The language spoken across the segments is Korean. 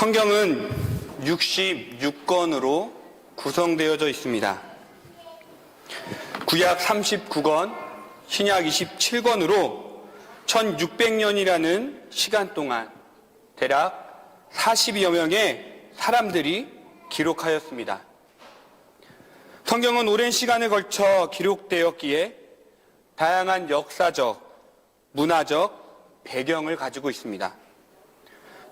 성경은 66권으로 구성되어져 있습니다. 구약 39권, 신약 27권으로 1600년이라는 시간 동안 대략 40여 명의 사람들이 기록하였습니다. 성경은 오랜 시간을 걸쳐 기록되었기에 다양한 역사적, 문화적 배경을 가지고 있습니다.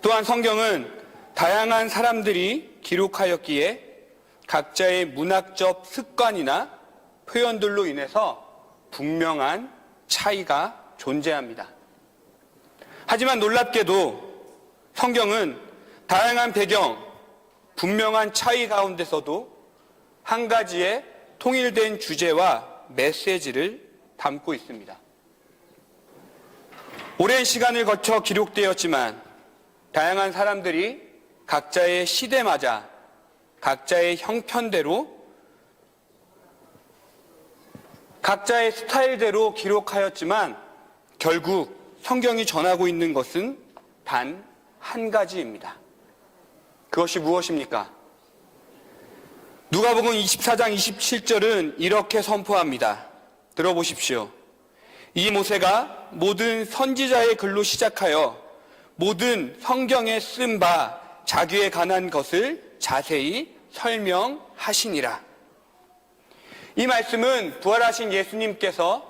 또한 성경은 다양한 사람들이 기록하였기에 각자의 문학적 습관이나 표현들로 인해서 분명한 차이가 존재합니다. 하지만 놀랍게도 성경은 다양한 배경, 분명한 차이 가운데서도 한 가지의 통일된 주제와 메시지를 담고 있습니다. 오랜 시간을 거쳐 기록되었지만 다양한 사람들이 각자의 시대마다 각자의 형편대로 각자의 스타일대로 기록하였지만 결국 성경이 전하고 있는 것은 단 한 가지입니다. 그것이 무엇입니까? 누가복음 24장 27절은 이렇게 선포합니다. 들어보십시오. 이 모세가 모든 선지자의 글로 시작하여 모든 성경에 쓴 바 자기에 관한 것을 자세히 설명하시니라. 이 말씀은 부활하신 예수님께서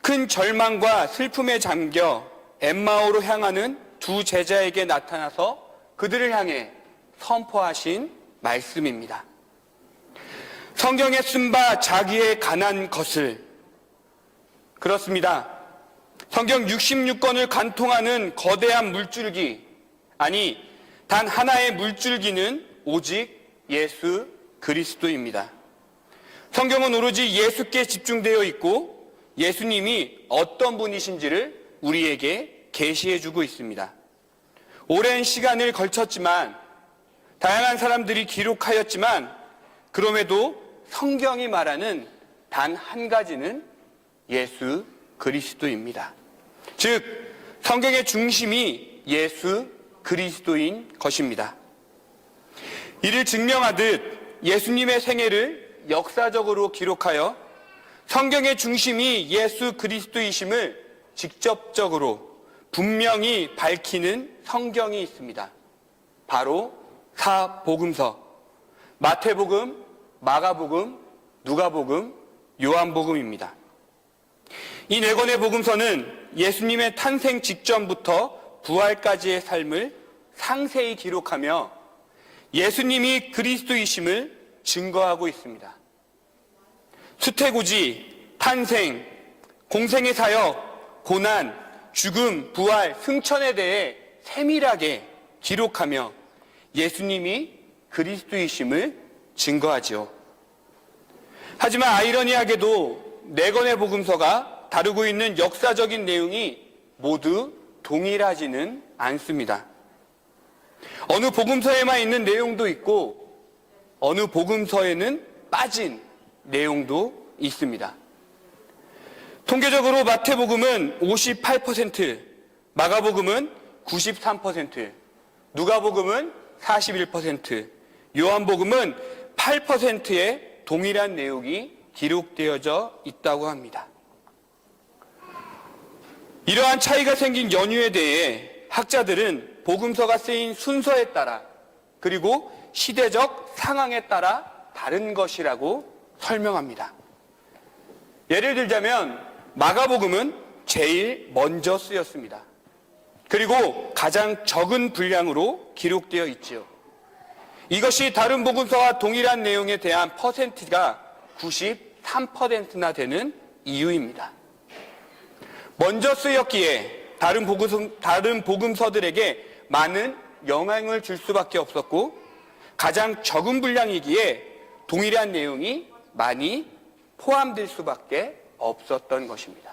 큰 절망과 슬픔에 잠겨 엠마오로 향하는 두 제자에게 나타나서 그들을 향해 선포하신 말씀입니다. 성경에 쓴 바 자기에 관한 것을 그렇습니다. 성경 66권을 관통하는 거대한 물줄기 아니 단 하나의 물줄기는 오직 예수 그리스도입니다. 성경은 오로지 예수께 집중되어 있고 예수님이 어떤 분이신지를 우리에게 계시해 주고 있습니다. 오랜 시간을 걸쳤지만 다양한 사람들이 기록하였지만 그럼에도 성경이 말하는 단 한 가지는 예수 그리스도입니다. 즉 성경의 중심이 예수 그리스도인 것입니다. 이를 증명하듯 예수님의 생애를 역사적으로 기록하여 성경의 중심이 예수 그리스도이심을 직접적으로 분명히 밝히는 성경이 있습니다. 바로 사복음서, 마태복음, 마가복음, 누가복음, 요한복음입니다. 이 네 권의 복음서는 예수님의 탄생 직전부터 부활까지의 삶을 상세히 기록하며 예수님이 그리스도이심을 증거하고 있습니다. 수태고지, 탄생, 공생의 사역, 고난, 죽음, 부활, 승천에 대해 세밀하게 기록하며 예수님이 그리스도이심을 증거하지요. 하지만 아이러니하게도 네 권의 복음서가 다루고 있는 역사적인 내용이 모두 동일하지는 않습니다. 어느 복음서에만 있는 내용도 있고 어느 복음서에는 빠진 내용도 있습니다. 통계적으로 마태복음은 58%, 마가복음은 93%, 누가복음은 41%, 요한복음은 8%의 동일한 내용이 기록되어져 있다고 합니다. 이러한 차이가 생긴 연유에 대해 학자들은 복음서가 쓰인 순서에 따라 그리고 시대적 상황에 따라 다른 것이라고 설명합니다. 예를 들자면 마가복음은 제일 먼저 쓰였습니다. 그리고 가장 적은 분량으로 기록되어 있지요. 이것이 다른 복음서와 동일한 내용에 대한 퍼센트가 93%나 되는 이유입니다. 먼저 쓰였기에 다른 복음서, 다른 복음서들에게 많은 영향을 줄 수밖에 없었고 가장 적은 분량이기에 동일한 내용이 많이 포함될 수밖에 없었던 것입니다.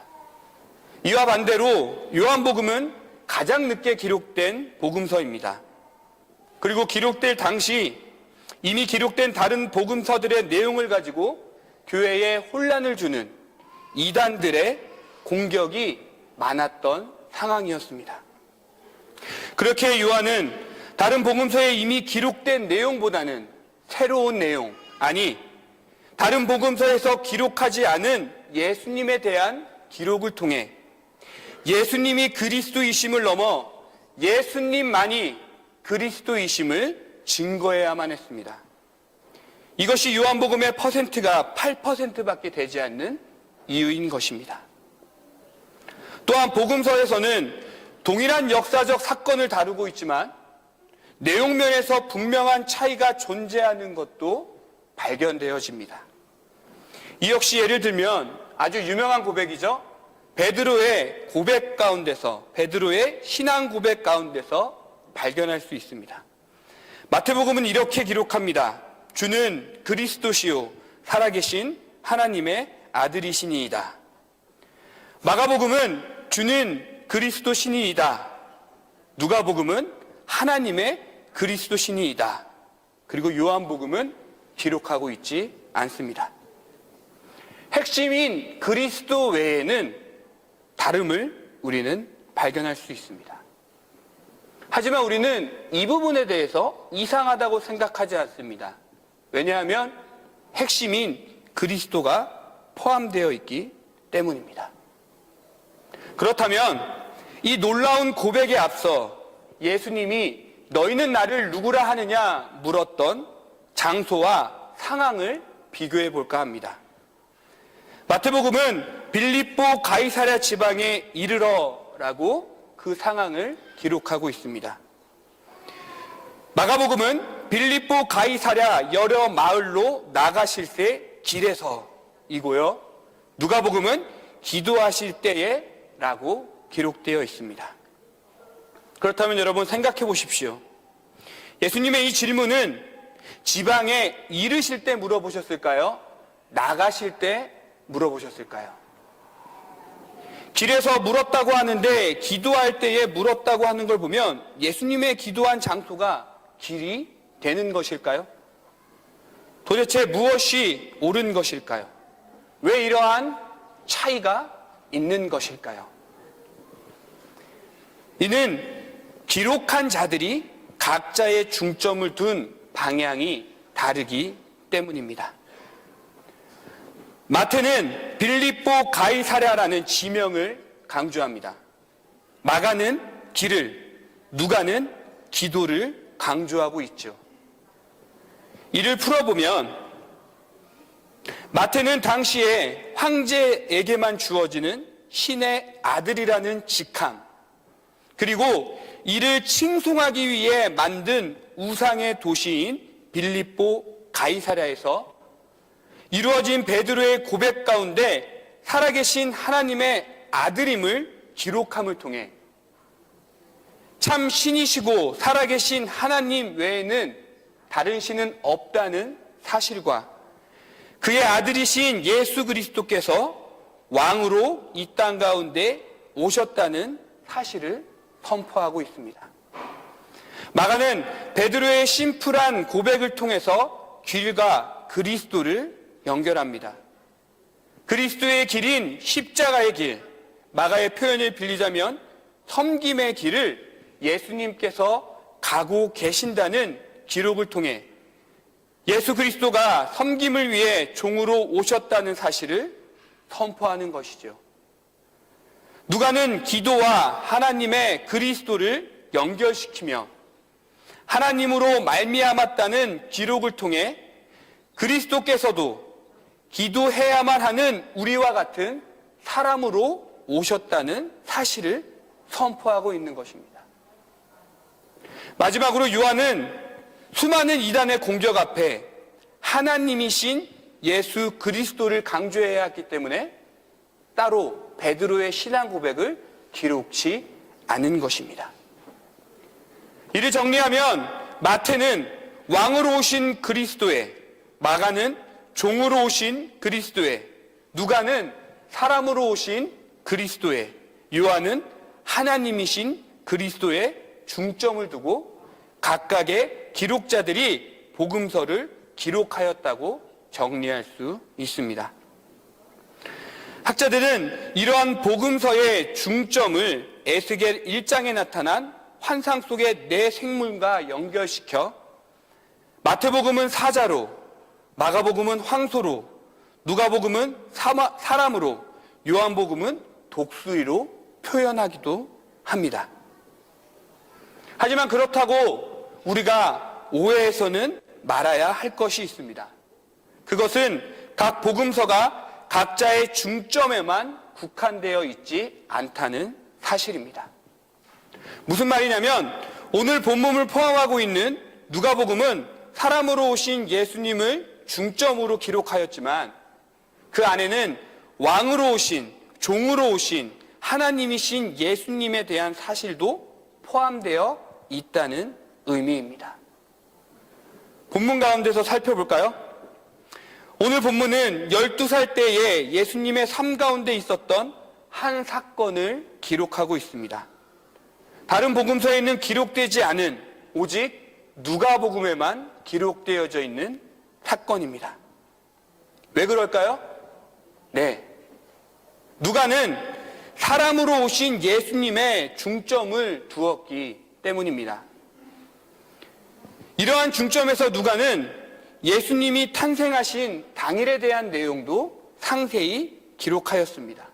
이와 반대로 요한복음은 가장 늦게 기록된 복음서입니다. 그리고 기록될 당시 이미 기록된 다른 복음서들의 내용을 가지고 교회에 혼란을 주는 이단들의 공격이 많았던 상황이었습니다. 그렇게 요한은 다른 복음서에 이미 기록된 내용보다는 새로운 내용, 아니, 다른 복음서에서 기록하지 않은 예수님에 대한 기록을 통해 예수님이 그리스도이심을 넘어 예수님만이 그리스도이심을 증거해야만 했습니다. 이것이 요한복음의 퍼센트가 8%밖에 되지 않는 이유인 것입니다. 또한 복음서에서는 동일한 역사적 사건을 다루고 있지만 내용면에서 분명한 차이가 존재하는 것도 발견되어집니다. 이 역시 예를 들면 아주 유명한 고백이죠. 베드로의 고백 가운데서 베드로의 신앙 고백 가운데서 발견할 수 있습니다. 마태복음은 이렇게 기록합니다. 주는 그리스도시요 살아계신 하나님의 아들이시니이다. 마가복음은 주는 그리스도 신이이다. 누가복음은 하나님의 그리스도 신이이다. 그리고 요한복음은 기록하고 있지 않습니다. 핵심인 그리스도 외에는 다름을 우리는 발견할 수 있습니다. 하지만 우리는 이 부분에 대해서 이상하다고 생각하지 않습니다. 왜냐하면 핵심인 그리스도가 포함되어 있기 때문입니다. 그렇다면 이 놀라운 고백에 앞서 예수님이 너희는 나를 누구라 하느냐 물었던 장소와 상황을 비교해 볼까 합니다. 마태복음은 빌립보 가이사랴 지방에 이르러라고 그 상황을 기록하고 있습니다. 마가복음은 빌립보 가이사랴 여러 마을로 나가실 때 길에서이고요. 누가복음은 기도하실 때에 라고 기록되어 있습니다. 그렇다면 여러분 생각해 보십시오. 예수님의 이 질문은 지방에 이르실 때 물어보셨을까요? 나가실 때 물어보셨을까요? 길에서 물었다고 하는데 기도할 때에 물었다고 하는 걸 보면 예수님의 기도한 장소가 길이 되는 것일까요? 도대체 무엇이 옳은 것일까요? 왜 이러한 차이가 있는 것일까요? 이는 기록한 자들이 각자의 중점을 둔 방향이 다르기 때문입니다. 마태는 빌립보 가이사랴라는 지명을 강조합니다. 마가는 길을, 누가는 기도를 강조하고 있죠. 이를 풀어보면 마태는 당시에 황제에게만 주어지는 신의 아들이라는 직함, 그리고 이를 칭송하기 위해 만든 우상의 도시인 빌립보 가이사랴에서 이루어진 베드로의 고백 가운데 살아계신 하나님의 아들임을 기록함을 통해 참 신이시고 살아계신 하나님 외에는 다른 신은 없다는 사실과 그의 아들이신 예수 그리스도께서 왕으로 이 땅 가운데 오셨다는 사실을 선포하고 있습니다. 마가는 베드로의 심플한 고백을 통해서 길과 그리스도를 연결합니다. 그리스도의 길인 십자가의 길, 마가의 표현을 빌리자면 섬김의 길을 예수님께서 가고 계신다는 기록을 통해 예수 그리스도가 섬김을 위해 종으로 오셨다는 사실을 선포하는 것이죠. 누가는 기도와 하나님의 그리스도를 연결시키며 하나님으로 말미암았다는 기록을 통해 그리스도께서도 기도해야만 하는 우리와 같은 사람으로 오셨다는 사실을 선포하고 있는 것입니다. 마지막으로 요한은 수많은 이단의 공격 앞에 하나님이신 예수 그리스도를 강조해야 했기 때문에 따로 베드로의 신앙 고백을 기록치 않은 것입니다. 이를 정리하면 마태는 왕으로 오신 그리스도의 마가는 종으로 오신 그리스도의 누가는 사람으로 오신 그리스도의 요한은 하나님이신 그리스도의 중점을 두고 각각의 기록자들이 복음서를 기록하였다고 정리할 수 있습니다. 학자들은 이러한 복음서의 중점을 에스겔 1장에 나타난 환상 속의 내 생물과 연결시켜 마태복음은 사자로, 마가복음은 황소로, 누가복음은 사람으로, 요한복음은 독수리로 표현하기도 합니다. 하지만 그렇다고 우리가 오해해서는 말아야 할 것이 있습니다. 그것은 각 복음서가 각자의 중점에만 국한되어 있지 않다는 사실입니다. 무슨 말이냐면 오늘 본문을 포함하고 있는 누가복음은 사람으로 오신 예수님을 중점으로 기록하였지만 그 안에는 왕으로 오신 종으로 오신 하나님이신 예수님에 대한 사실도 포함되어 있다는 의미입니다. 본문 가운데서 살펴볼까요? 오늘 본문은 12살 때에 예수님의 삶 가운데 있었던 한 사건을 기록하고 있습니다. 다른 복음서에는 기록되지 않은 오직 누가복음에만 기록되어져 있는 사건입니다. 왜 그럴까요? 네. 누가는 사람으로 오신 예수님의 중점을 두었기 때문입니다. 이러한 중점에서 누가는 예수님이 탄생하신 당일에 대한 내용도 상세히 기록하였습니다.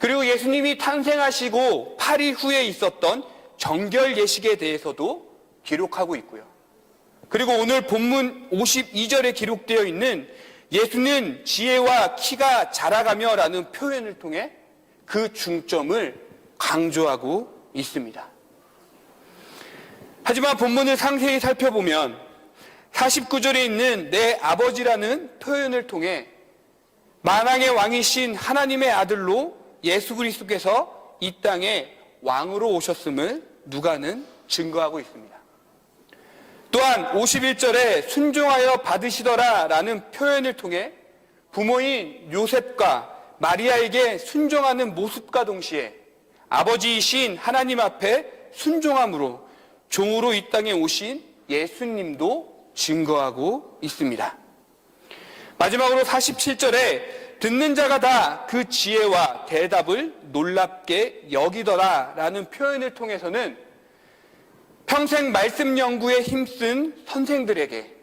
그리고 예수님이 탄생하시고 8일 후에 있었던 정결 예식에 대해서도 기록하고 있고요. 그리고 오늘 본문 52절에 기록되어 있는 예수는 지혜와 키가 자라가며 라는 표현을 통해 그 중점을 강조하고 있습니다. 하지만 본문을 상세히 살펴보면 49절에 있는 내 아버지라는 표현을 통해 만왕의 왕이신 하나님의 아들로 예수 그리스도께서 이 땅에 왕으로 오셨음을 누가는 증거하고 있습니다. 또한 51절에 순종하여 받으시더라 라는 표현을 통해 부모인 요셉과 마리아에게 순종하는 모습과 동시에 아버지이신 하나님 앞에 순종함으로 종으로 이 땅에 오신 예수님도 증거하고 있습니다. 마지막으로 47절에 듣는 자가 다 그 지혜와 대답을 놀랍게 여기더라 라는 표현을 통해서는 평생 말씀 연구에 힘쓴 선생들에게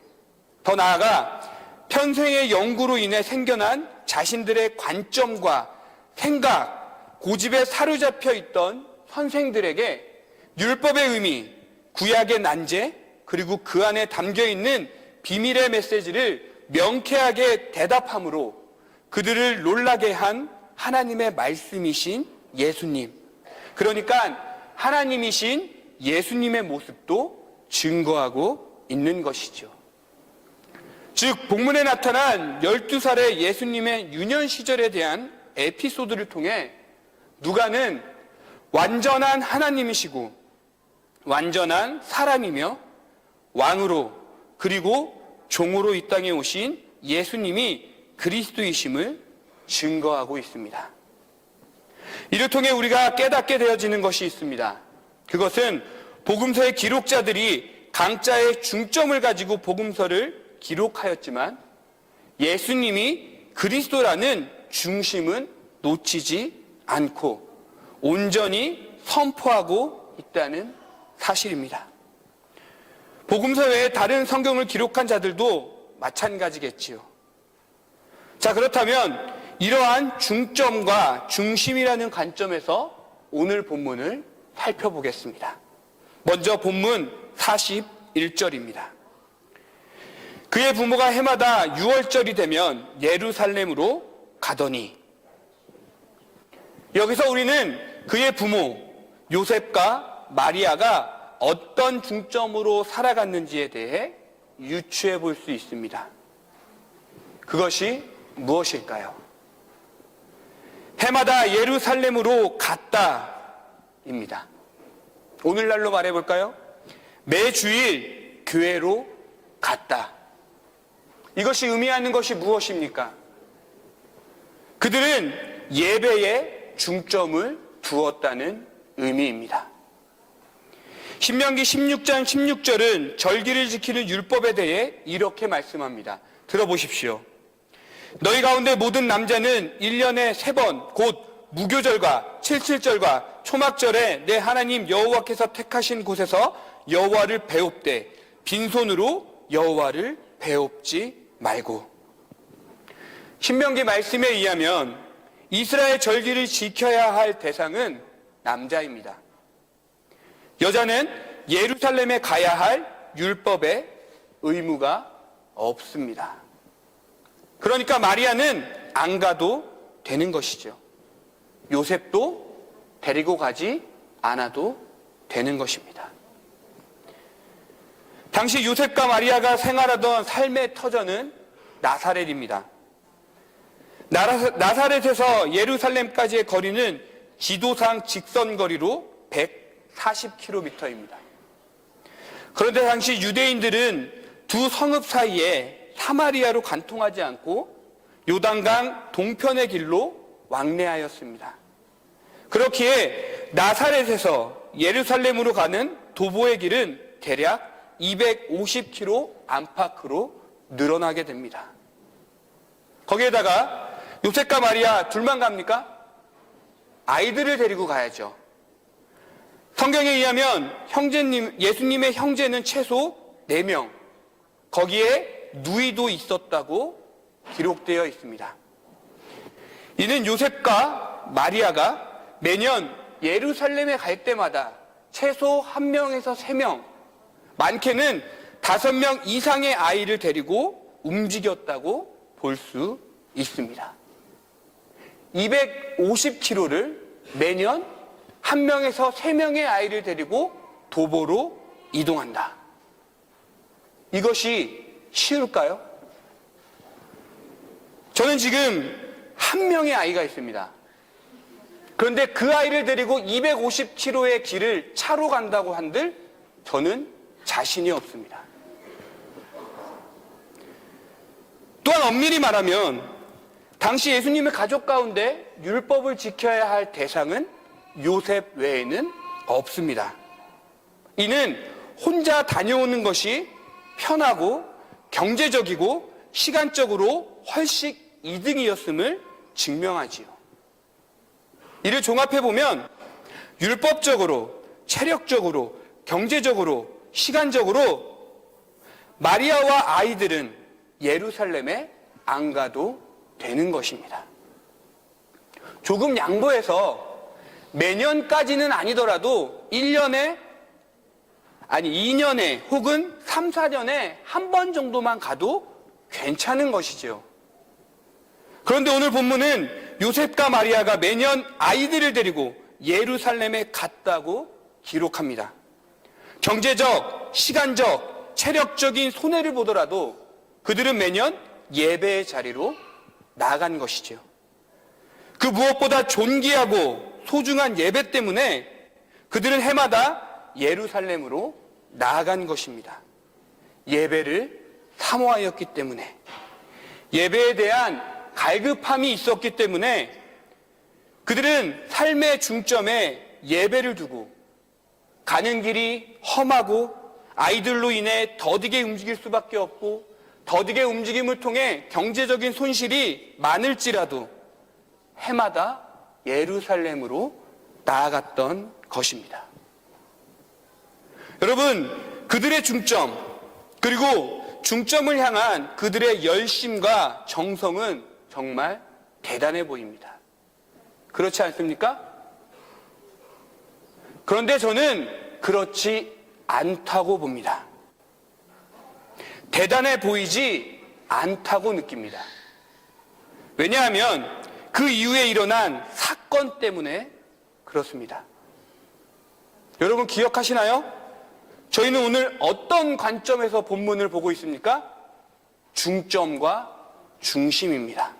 더 나아가 평생의 연구로 인해 생겨난 자신들의 관점과 생각, 고집에 사로잡혀 있던 선생들에게 율법의 의미, 구약의 난제, 그리고 그 안에 담겨 있는 비밀의 메시지를 명쾌하게 대답함으로 그들을 놀라게 한 하나님의 말씀이신 예수님. 그러니까 하나님이신 예수님의 모습도 증거하고 있는 것이죠. 즉, 복문에 나타난 12살의 예수님의 유년 시절에 대한 에피소드를 통해 누가는 완전한 하나님이시고 완전한 사람이며 왕으로 그리고 종으로 이 땅에 오신 예수님이 그리스도이심을 증거하고 있습니다. 이를 통해 우리가 깨닫게 되어지는 것이 있습니다. 그것은 복음서의 기록자들이 강자의 중점을 가지고 복음서를 기록하였지만 예수님이 그리스도라는 중심은 놓치지 않고 온전히 선포하고 있다는 사실입니다. 복음서 외에 다른 성경을 기록한 자들도 마찬가지겠지요. 자, 그렇다면 이러한 중점과 중심이라는 관점에서 오늘 본문을 살펴보겠습니다. 먼저 본문 41절입니다. 그의 부모가 해마다 6월절이 되면 예루살렘으로 가더니 여기서 우리는 그의 부모 요셉과 마리아가 어떤 중점으로 살아갔는지에 대해 유추해 볼 수 있습니다. 그것이 무엇일까요? 해마다 예루살렘으로 갔다입니다. 오늘날로 말해볼까요? 매주일 교회로 갔다. 이것이 의미하는 것이 무엇입니까? 그들은 예배에 중점을 두었다는 의미입니다. 신명기 16장 16절은 절기를 지키는 율법에 대해 이렇게 말씀합니다. 들어보십시오. 너희 가운데 모든 남자는 1년에 세 번, 곧 무교절과 칠칠절과 초막절에 내 하나님 여호와께서 택하신 곳에서 여호와를 배웁되 빈손으로 여호와를 배웁지 말고 신명기 말씀에 의하면 이스라엘 절기를 지켜야 할 대상은 남자입니다. 여자는 예루살렘에 가야 할 율법의 의무가 없습니다. 그러니까 마리아는 안 가도 되는 것이죠. 요셉도 데리고 가지 않아도 되는 것입니다. 당시 요셉과 마리아가 생활하던 삶의 터전은 나사렛입니다. 나사렛에서 예루살렘까지의 거리는 지도상 직선 거리로 140km입니다. 그런데 당시 유대인들은 두 성읍 사이에 사마리아로 관통하지 않고 요단강 동편의 길로 왕래하였습니다. 그렇기에 나사렛에서 예루살렘으로 가는 도보의 길은 대략 250km 안팎으로 늘어나게 됩니다. 거기에다가 요셉과 마리아 둘만 갑니까? 아이들을 데리고 가야죠. 성경에 의하면 형제님, 예수님의 형제는 최소 4명, 거기에 누이도 있었다고 기록되어 있습니다. 이는 요셉과 마리아가 매년 예루살렘에 갈 때마다 최소 한 명에서 세 명, 많게는 다섯 명 이상의 아이를 데리고 움직였다고 볼 수 있습니다. 250km를 매년 한 명에서 세 명의 아이를 데리고 도보로 이동한다. 이것이 쉬울까요? 저는 지금 한 명의 아이가 있습니다. 그런데 그 아이를 데리고 250km의 길을 차로 간다고 한들 저는 자신이 없습니다. 또한 엄밀히 말하면 당시 예수님의 가족 가운데 율법을 지켜야 할 대상은 요셉 외에는 없습니다. 이는 혼자 다녀오는 것이 편하고 경제적이고 시간적으로 훨씬 이득이었음을 증명하지요. 이를 종합해 보면 율법적으로, 체력적으로, 경제적으로, 시간적으로 마리아와 아이들은 예루살렘에 안 가도 되는 것입니다. 조금 양보해서 매년까지는 아니더라도 1년에 아니 2년에 혹은 3, 4년에 한 번 정도만 가도 괜찮은 것이죠. 그런데 오늘 본문은 요셉과 마리아가 매년 아이들을 데리고 예루살렘에 갔다고 기록합니다. 경제적, 시간적, 체력적인 손해를 보더라도 그들은 매년 예배의 자리로 나간 것이죠. 그 무엇보다 존귀하고 소중한 예배 때문에 그들은 해마다 예루살렘으로 나아간 것입니다. 예배를 사모하였기 때문에 예배에 대한 갈급함이 있었기 때문에 그들은 삶의 중점에 예배를 두고 가는 길이 험하고 아이들로 인해 더디게 움직일 수밖에 없고 더디게 움직임을 통해 경제적인 손실이 많을지라도 해마다 예루살렘으로 나아갔던 것입니다. 여러분, 그들의 중점, 그리고 중점을 향한 그들의 열심과 정성은 정말 대단해 보입니다. 그렇지 않습니까? 그런데 저는 그렇지 않다고 봅니다. 대단해 보이지 않다고 느낍니다. 왜냐하면 그 이후에 일어난 사건 때문에 그렇습니다. 여러분 기억하시나요? 저희는 오늘 어떤 관점에서 본문을 보고 있습니까? 중점과 중심입니다.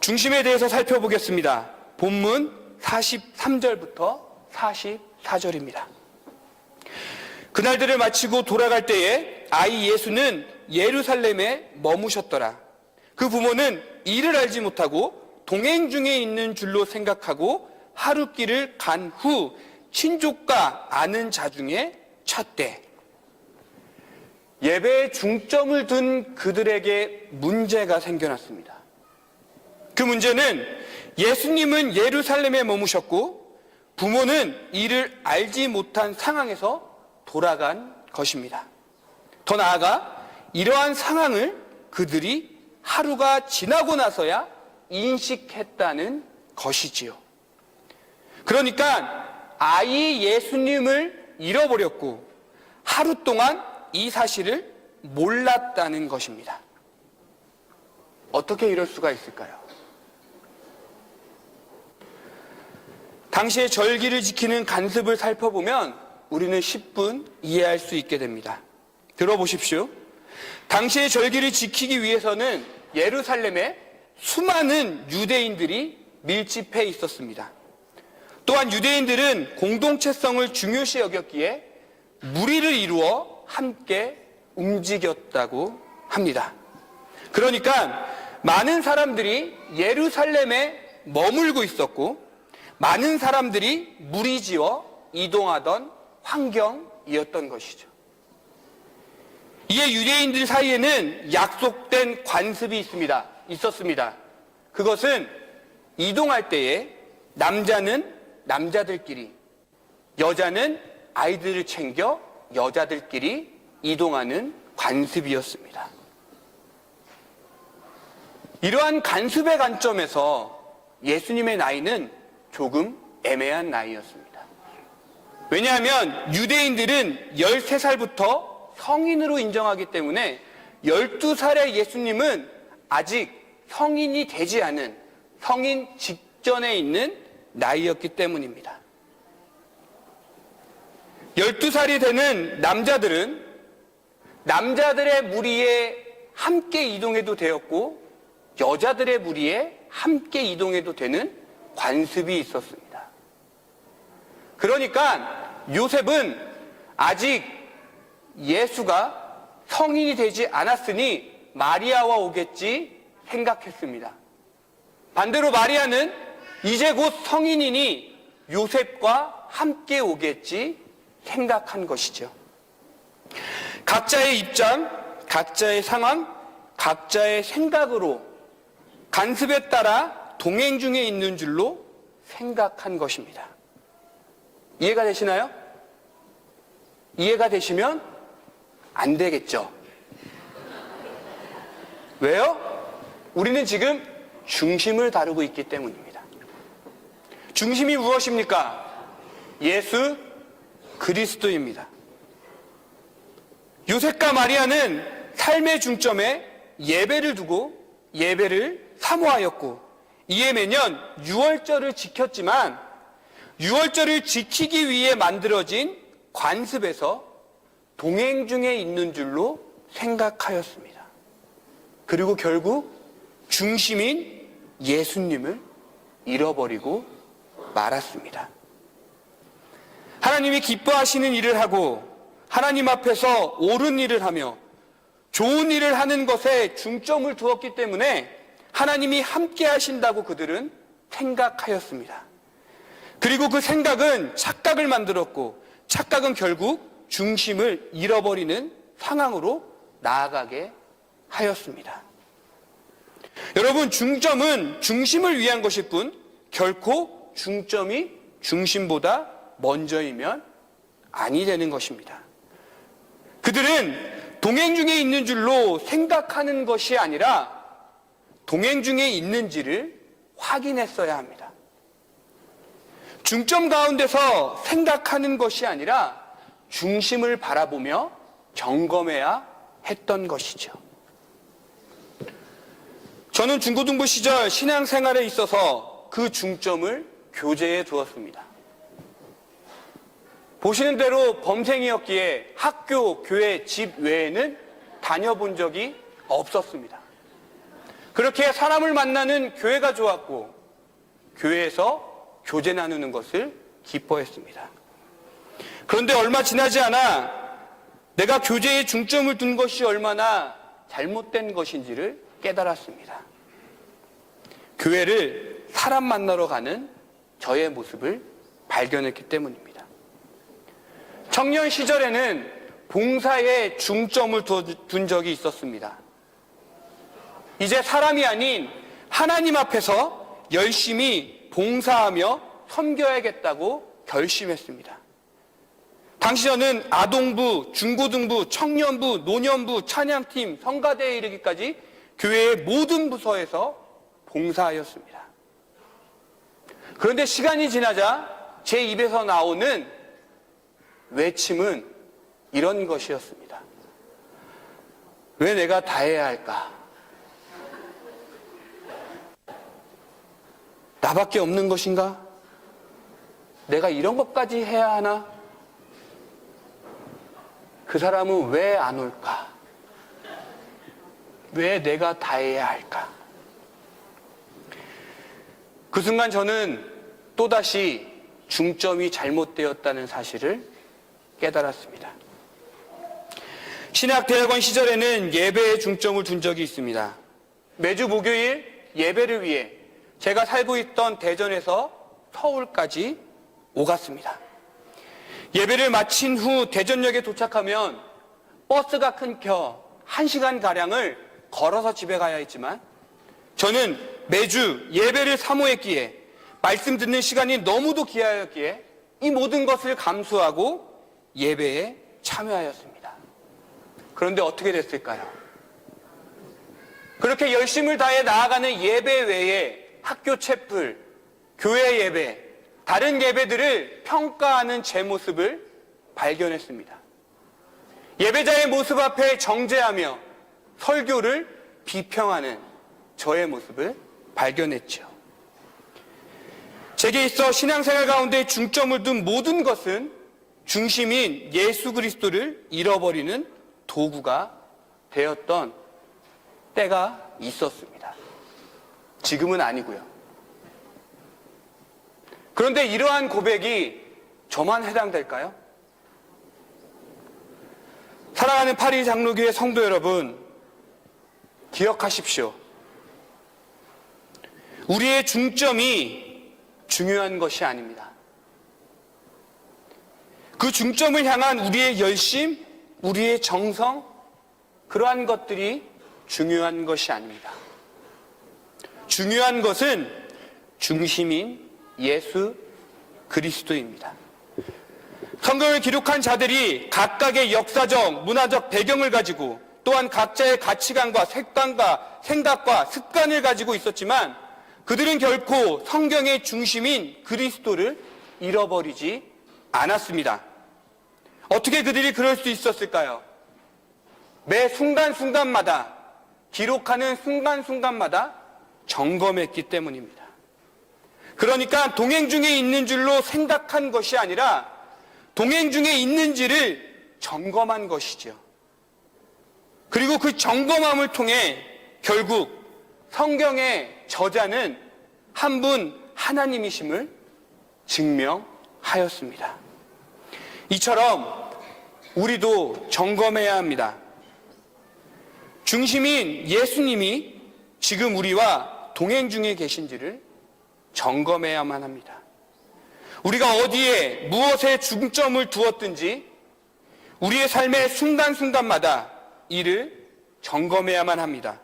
중심에 대해서 살펴보겠습니다. 본문 43절부터 44절입니다. 그날들을 마치고 돌아갈 때에 아이 예수는 예루살렘에 머무셨더라. 그 부모는 이를 알지 못하고 동행 중에 있는 줄로 생각하고 하룻길을 간 후 친족과 아는 자 중에 찾되 예배에 중점을 둔 그들에게 문제가 생겨났습니다. 그 문제는 예수님은 예루살렘에 머무셨고 부모는 이를 알지 못한 상황에서 돌아간 것입니다. 더 나아가 이러한 상황을 그들이 하루가 지나고 나서야 인식했다는 것이지요. 그러니까 아이 예수님을 잃어버렸고 하루 동안 이 사실을 몰랐다는 것입니다. 어떻게 이럴 수가 있을까요? 당시의 절기를 지키는 간습을 살펴보면 우리는 10분 이해할 수 있게 됩니다. 들어보십시오. 당시의 절기를 지키기 위해서는 예루살렘에 수많은 유대인들이 밀집해 있었습니다. 또한 유대인들은 공동체성을 중요시 여겼기에 무리를 이루어 함께 움직였다고 합니다. 그러니까 많은 사람들이 예루살렘에 머물고 있었고 많은 사람들이 무리지어 이동하던 환경이었던 것이죠. 이에 유대인들 사이에는 약속된 관습이 있습니다. 있었습니다. 그것은 이동할 때에 남자는 남자들끼리, 여자는 아이들을 챙겨 여자들끼리 이동하는 관습이었습니다. 이러한 간습의 관점에서 예수님의 나이는 조금 애매한 나이였습니다. 왜냐하면 유대인들은 13살부터 성인으로 인정하기 때문에 12살의 예수님은 아직 성인이 되지 않은 성인 직전에 있는 나이였기 때문입니다. 12살이 되는 남자들은 남자들의 무리에 함께 이동해도 되었고 여자들의 무리에 함께 이동해도 되는 관습이 있었습니다. 그러니까 요셉은 아직 예수가 성인이 되지 않았으니 마리아와 오겠지 생각했습니다. 반대로 마리아는 이제 곧 성인이니 요셉과 함께 오겠지 생각한 것이죠. 각자의 입장, 각자의 상황, 각자의 생각으로 간습에 따라 동행 중에 있는 줄로 생각한 것입니다. 이해가 되시나요? 이해가 되시면 안 되겠죠. 왜요? 우리는 지금 중심을 다루고 있기 때문입니다. 중심이 무엇입니까? 예수 그리스도입니다. 요셉과 마리아는 삶의 중점에 예배를 두고 예배를 사모하였고 이에 매년 유월절을 지켰지만 유월절을 지키기 위해 만들어진 관습에서 동행 중에 있는 줄로 생각하였습니다. 그리고 결국 중심인 예수님을 잃어버리고 말았습니다. 하나님이 기뻐하시는 일을 하고 하나님 앞에서 옳은 일을 하며 좋은 일을 하는 것에 중점을 두었기 때문에 하나님이 함께 하신다고 그들은 생각하였습니다. 그리고 그 생각은 착각을 만들었고 착각은 결국 중심을 잃어버리는 상황으로 나아가게 하였습니다. 여러분, 중점은 중심을 위한 것일 뿐 결코 중점이 중심보다 먼저이면 아니 되는 것입니다. 그들은 동행 중에 있는 줄로 생각하는 것이 아니라 동행 중에 있는지를 확인했어야 합니다. 중점 가운데서 생각하는 것이 아니라 중심을 바라보며 점검해야 했던 것이죠. 저는 중고등부 시절 신앙생활에 있어서 그 중점을 교재에 두었습니다. 보시는 대로 범생이었기에 학교, 교회, 집 외에는 다녀본 적이 없었습니다. 그렇게 사람을 만나는 교회가 좋았고, 교회에서 교제 나누는 것을 기뻐했습니다. 그런데 얼마 지나지 않아 내가 교제에 중점을 둔 것이 얼마나 잘못된 것인지를 깨달았습니다. 교회를 사람 만나러 가는 저의 모습을 발견했기 때문입니다. 청년 시절에는 봉사에 중점을 둔 적이 있었습니다. 이제 사람이 아닌 하나님 앞에서 열심히 봉사하며 섬겨야겠다고 결심했습니다. 당시 저는 아동부, 중고등부, 청년부, 노년부, 찬양팀, 성가대에 이르기까지 교회의 모든 부서에서 봉사하였습니다. 그런데 시간이 지나자 제 입에서 나오는 외침은 이런 것이었습니다. 왜 내가 다 해야 할까? 나밖에 없는 것인가? 내가 이런 것까지 해야 하나? 그 사람은 왜 안 올까? 왜 내가 다 해야 할까? 그 순간 저는 또다시 중점이 잘못되었다는 사실을 깨달았습니다. 신학대학원 시절에는 예배에 중점을 둔 적이 있습니다. 매주 목요일 예배를 위해 제가 살고 있던 대전에서 서울까지 오갔습니다. 예배를 마친 후 대전역에 도착하면 버스가 끊겨 1시간 가량을 걸어서 집에 가야 했지만 저는 매주 예배를 사모했기에 말씀 듣는 시간이 너무도 귀하였기에 이 모든 것을 감수하고 예배에 참여하였습니다. 그런데 어떻게 됐을까요? 그렇게 열심을 다해 나아가는 예배 외에 학교 채플, 교회 예배, 다른 예배들을 평가하는 제 모습을 발견했습니다. 예배자의 모습 앞에 정죄하며 설교를 비평하는 저의 모습을 발견했죠. 제게 있어 신앙생활 가운데 중점을 둔 모든 것은 중심인 예수 그리스도를 잃어버리는 도구가 되었던 때가 있었습니다. 지금은 아니고요. 그런데 이러한 고백이 저만 해당될까요? 사랑하는 파리 장로교회 성도 여러분, 기억하십시오. 우리의 중점이 중요한 것이 아닙니다. 그 중점을 향한 우리의 열심, 우리의 정성, 그러한 것들이 중요한 것이 아닙니다. 중요한 것은 중심인 예수 그리스도입니다. 성경을 기록한 자들이 각각의 역사적, 문화적 배경을 가지고 또한 각자의 가치관과 색감과 생각과 습관을 가지고 있었지만 그들은 결코 성경의 중심인 그리스도를 잃어버리지 않았습니다. 어떻게 그들이 그럴 수 있었을까요? 매 순간순간마다 기록하는 순간순간마다 점검했기 때문입니다. 그러니까 동행 중에 있는 줄로 생각한 것이 아니라 동행 중에 있는지를 점검한 것이죠. 그리고 그 점검함을 통해 결국 성경의 저자는 한 분 하나님이심을 증명하였습니다. 이처럼 우리도 점검해야 합니다. 중심인 예수님이 지금 우리와 동행 중에 계신지를 점검해야만 합니다. 우리가 어디에 무엇에 중점을 두었든지 우리의 삶의 순간순간마다 이를 점검해야만 합니다.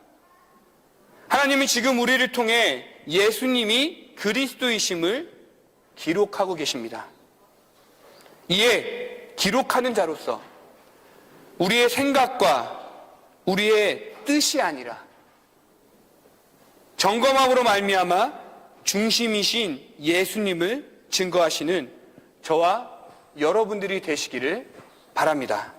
하나님은 지금 우리를 통해 예수님이 그리스도이심을 기록하고 계십니다. 이에 기록하는 자로서 우리의 생각과 우리의 뜻이 아니라 점검함으로 말미암아 중심이신 예수님을 증거하시는 저와 여러분들이 되시기를 바랍니다.